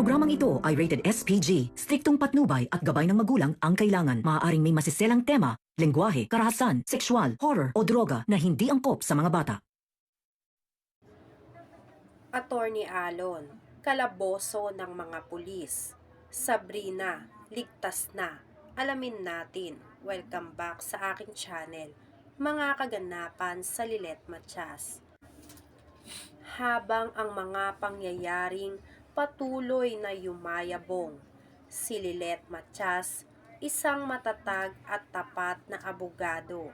programang ito ay rated SPG. Striktong patnubay at gabay ng magulang ang kailangan. Maaaring may masiselang tema, lengguwahe, karahasan, sexual, horror o droga na hindi angkop sa mga bata. Attorney Alon, kalaboso ng mga pulis. Sabrina, ligtas na. Alamin natin. Welcome back sa aking channel. Mga kaganapan sa Lilet Matias. Habang ang mga pangyayaring patuloy na yumayabong, si Lilet Matias, isang matatag at tapat na abogado,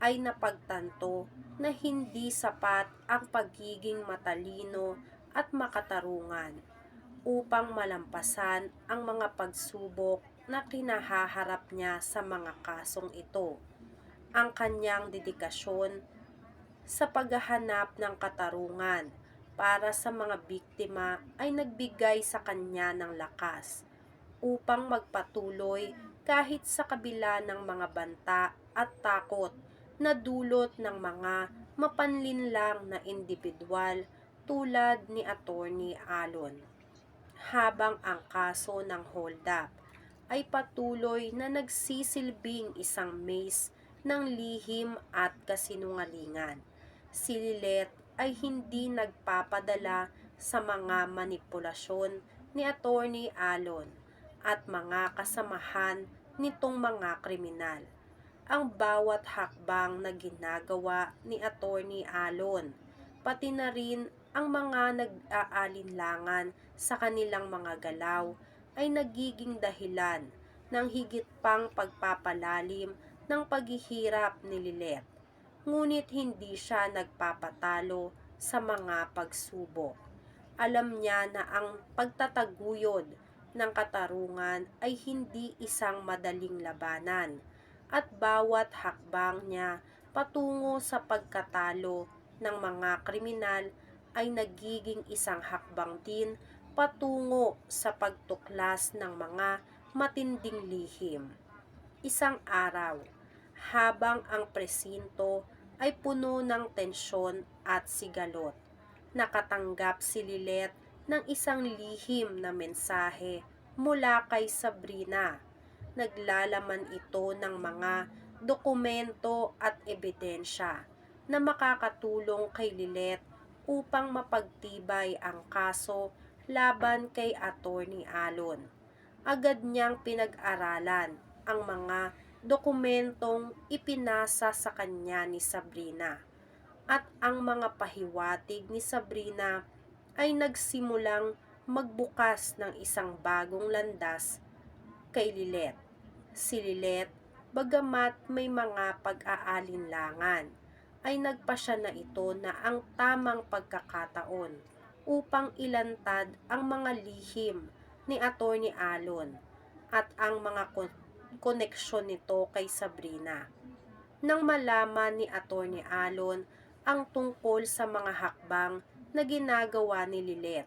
ay napagtanto na hindi sapat ang pagiging matalino at makatarungan upang malampasan ang mga pagsubok na kinahaharap niya sa mga kasong ito. Ang kanyang dedikasyon sa paghahanap ng katarungan para sa mga biktima ay nagbigay sa kanya ng lakas upang magpatuloy kahit sa kabila ng mga banta at takot na dulot ng mga mapanlinlang na individual tulad ni Attorney Alon. Habang ang kaso ng hold up ay patuloy na nagsisilbing isang maze ng lihim at kasinungalingan. Si Lilet ay hindi nagpapadala sa mga manipulasyon ni Attorney Alon at mga kasamahan nitong mga kriminal ang bawat hakbang na ginagawa ni Attorney Alon, pati na rin ang mga nag-aalinlangan sa kanilang mga galaw ay nagiging dahilan ng higit pang pagpapalalim ng paghihirap ni Lilet. Ngunit hindi siya nagpapatalo sa mga pagsubok. Alam niya na ang pagtataguyod ng katarungan ay hindi isang madaling labanan at bawat hakbang niya patungo sa pagkatalo ng mga kriminal ay nagiging isang hakbang din patungo sa pagtuklas ng mga matinding lihim. Isang araw, habang ang presinto ay puno ng tensyon at sigalot, nakatanggap si Lilet ng isang lihim na mensahe mula kay Sabrina naglalaman ito ng mga dokumento at ebidensya na makakatulong kay Lilet upang mapagtibay ang kaso laban kay Attorney Alon. Agad niyang pinag-aralan ang mga dokumentong ipinasa sa kanya ni Sabrina. At ang mga pahiwatig ni Sabrina ay nagsimulang magbukas ng isang bagong landas kay Lilet si Lilet, bagamat may mga pag-aalinlangan, ay nagpasya na ito na ang tamang pagkakataon upang ilantad ang mga lihim ni Attorney Alon at ang mga koneksyon nito kay Sabrina. Nang malaman ni Attorney Alon ang tungkol sa mga hakbang na ginagawa ni Lilet,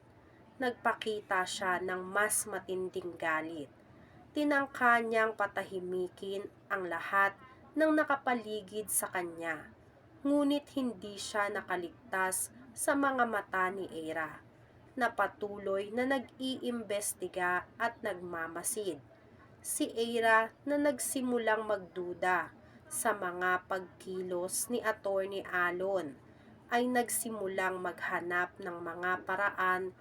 nagpakita siya ng mas matinding galit tinangka niyang patahimikin ang lahat ng nakapaligid sa kanya. Ngunit hindi siya nakaligtas sa mga mata ni Era, na patuloy na nag-iimbestiga at nagmamasid. Si Era na nagsimulang magduda sa mga pagkilos ni Attorney Alon ay nagsimulang maghanap ng mga paraan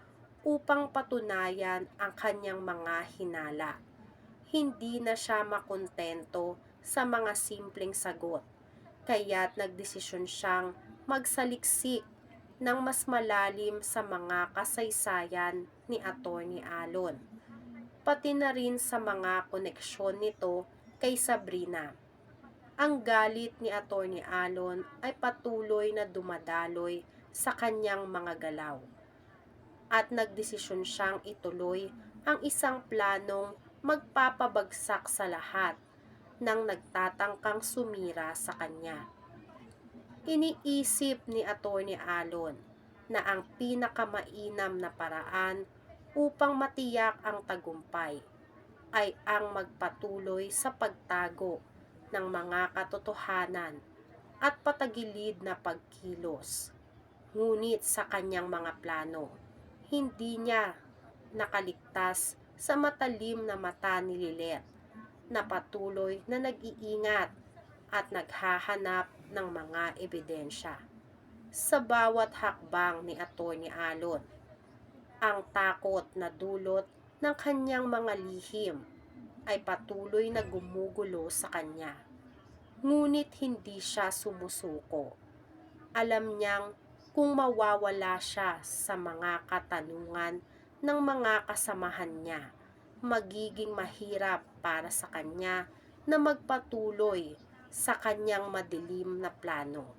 upang patunayan ang kanyang mga hinala hindi na siya makontento sa mga simpleng sagot. Kaya't nagdesisyon siyang magsaliksik ng mas malalim sa mga kasaysayan ni Attorney Alon. Pati na rin sa mga koneksyon nito kay Sabrina. Ang galit ni Attorney Alon ay patuloy na dumadaloy sa kanyang mga galaw. At nagdesisyon siyang ituloy ang isang planong magpapabagsak sa lahat ng nagtatangkang sumira sa kanya. Iniisip ni Attorney Alon na ang pinakamainam na paraan upang matiyak ang tagumpay ay ang magpatuloy sa pagtago ng mga katotohanan at patagilid na pagkilos. Ngunit sa kanyang mga plano, hindi niya nakaligtas sa matalim na mata ni Lilet na patuloy na nag-iingat at naghahanap ng mga ebidensya. Sa bawat hakbang ni Atty. Alon, ang takot na dulot ng kanyang mga lihim ay patuloy na gumugulo sa kanya. Ngunit hindi siya sumusuko. Alam niyang kung mawawala siya sa mga katanungan ng mga kasamahan niya, magiging mahirap para sa kanya na magpatuloy sa kanyang madilim na plano.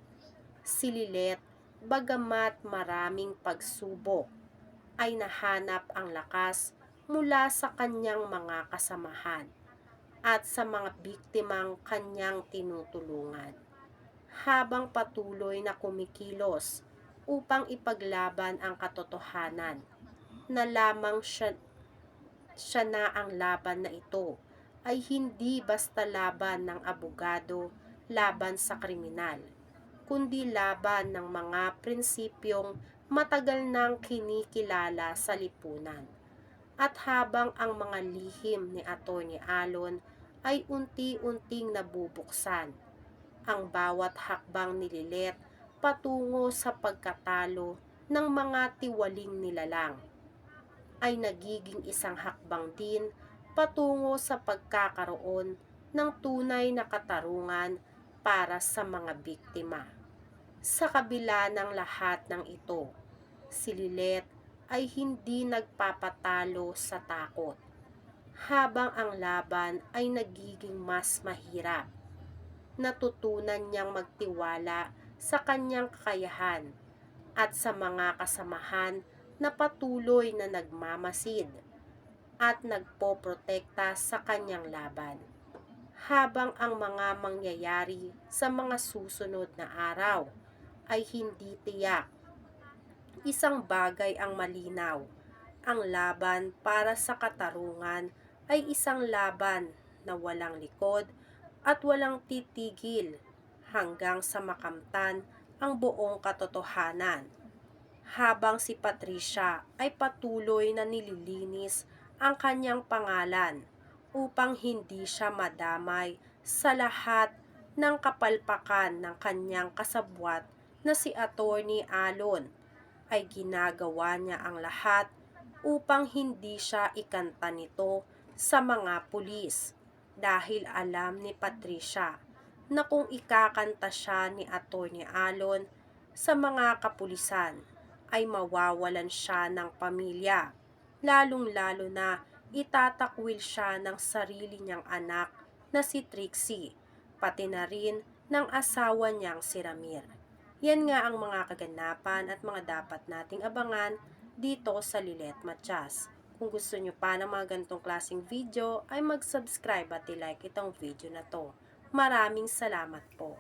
Si Lilet, bagamat maraming pagsubok, ay nahanap ang lakas mula sa kanyang mga kasamahan at sa mga biktimang kanyang tinutulungan. Habang patuloy na kumikilos upang ipaglaban ang katotohanan na lamang siya, siya na ang laban na ito ay hindi basta laban ng abogado laban sa kriminal, kundi laban ng mga prinsipyong matagal nang kinikilala sa lipunan. At habang ang mga lihim ni Atty. Alon ay unti-unting nabubuksan, ang bawat hakbang ni Lilet patungo sa pagkatalo ng mga tiwaling nilalang ay nagiging isang hakbang din patungo sa pagkakaroon ng tunay na katarungan para sa mga biktima. Sa kabila ng lahat ng ito, si Lilet ay hindi nagpapatalo sa takot. Habang ang laban ay nagiging mas mahirap, natutunan niyang magtiwala sa kanyang kakayahan at sa mga kasamahan na patuloy na nagmamasid at nagpoprotekta sa kanyang laban. Habang ang mga mangyayari sa mga susunod na araw ay hindi tiyak isang bagay ang malinaw. Ang laban para sa katarungan ay isang laban na walang likod at walang titigil hanggang sa makamtan ang buong katotohanan. Habang si Patricia ay patuloy na nililinis ang kanyang pangalan upang hindi siya madamay sa lahat ng kapalpakan ng kanyang kasabwat na si Attorney Alon ay ginagawa niya ang lahat upang hindi siya ikanta nito sa mga pulis dahil alam ni Patricia na kung ikakanta siya ni Atty. Alon sa mga kapulisan ay mawawalan siya ng pamilya lalong-lalo na itatakwil siya ng sarili niyang anak na si Trixie pati na rin ng asawa niyang si Ramir. Yan nga ang mga kaganapan at mga dapat nating abangan dito sa Lilet Matias. Kung gusto nyo pa ng mga gantong klaseng video, ay mag-subscribe at i-like itong video na to. Maraming salamat po.